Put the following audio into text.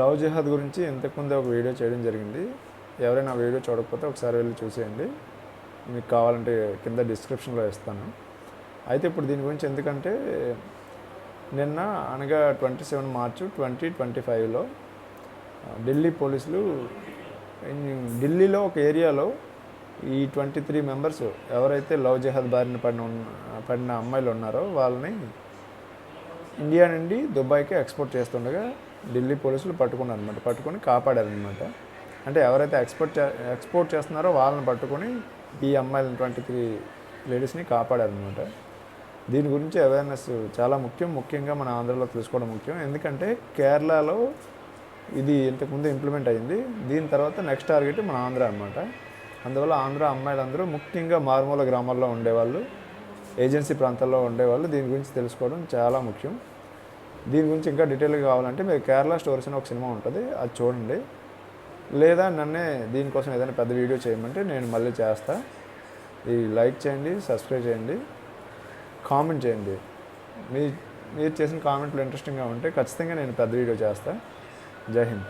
Love జిహాద్ గురించి ఇంతకుముందే ఒక వీడియో చేయడం జరిగింది. ఎవరైనా వీడియో చూడకపోతే ఒకసారి వెళ్ళి చూసేయండి. మీకు కావాలంటే కింద డిస్క్రిప్షన్లో ఇస్తాను అయితే ఇప్పుడు దీని గురించి ఎందుకంటే నిన్న అనగా twenty seven March twenty twenty ఫైవ్లో ఢిల్లీ పోలీసులు ఢిల్లీలో ఒక ఏరియాలో ఈ ట్వంటీ త్రీ మెంబర్స్ ఎవరైతే లవ్ జిహాద్ బారిన పడిన పడిన అమ్మాయిలు ఉన్నారో వాళ్ళని ఇండియా నుండి దుబాయ్కి ఎక్స్పోర్ట్ చేస్తుండగా ఢిల్లీ పోలీసులు పట్టుకున్నారు అనమాట పట్టుకొని కాపాడారనమాట అంటే ఎవరైతే ఎక్స్పోర్ట్ చే ఎక్స్పోర్ట్ చేస్తున్నారో వాళ్ళని పట్టుకొని ఈ అమ్మాయిలను ట్వంటీ త్రీ లేడీస్ని కాపాడారనమాట దీని గురించి అవేర్నెస్ చాలా ముఖ్యం. ముఖ్యంగా మన ఆంధ్రలో తెలుసుకోవడం ముఖ్యం. ఎందుకంటే కేరళలో ఇది ఇంతకుముందు ఇంప్లిమెంట్ అయింది. దీని తర్వాత నెక్స్ట్ టార్గెట్ మన ఆంధ్ర అనమాట అందువల్ల ఆంధ్ర అమ్మాయిలందరూ ముఖ్యంగా మారుమూల గ్రామాల్లో ఉండేవాళ్ళు. ఏజెన్సీ ప్రాంతాల్లో ఉండేవాళ్ళు దీని గురించి తెలుసుకోవడం చాలా ముఖ్యం. దీని గురించి ఇంకా డీటెయిల్గా కావాలంటే మీరు కేరళ స్టోరీస్ అని ఒక సినిమా ఉంటుంది అది చూడండి. లేదా నన్నే దీనికోసం ఏదైనా పెద్ద వీడియో చేయమంటే నేను మళ్ళీ చేస్తా. ఈ లైక్ చేయండి సబ్స్క్రైబ్ చేయండి కామెంట్ చేయండి. మీ మీరు చేసిన కామెంట్లు ఇంట్రెస్టింగ్గా ఉంటే ఖచ్చితంగా నేను పెద్ద వీడియో చేస్తా. జై హింద్.